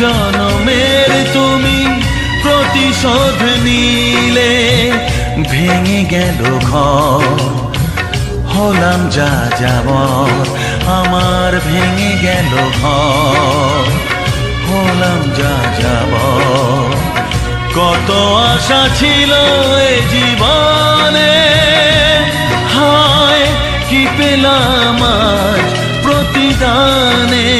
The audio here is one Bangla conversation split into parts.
জনমের তুমি প্রতিশোধ নিলে, ভেঙে গেল ঘর। হলাম যা যাব আমার ভেঙে গেল ঘর। হলাম যা যাব কত আশা ছিল এ জীবনে। হায়, কি পেলাম আজ প্রতিদানে?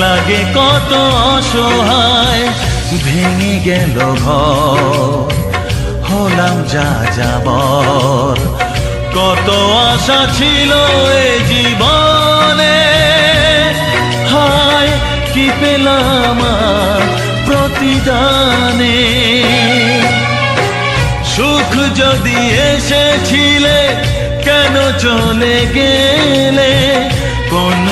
লাগে কত অসহায়, ভেঙে গেল হলাম যা যাবর কত আশা ছিল এ জীবনে। হায়, কি পেলাম প্রতিদানে। সুখ যদি এসেছিলে, কেন চলে গেলে? কোন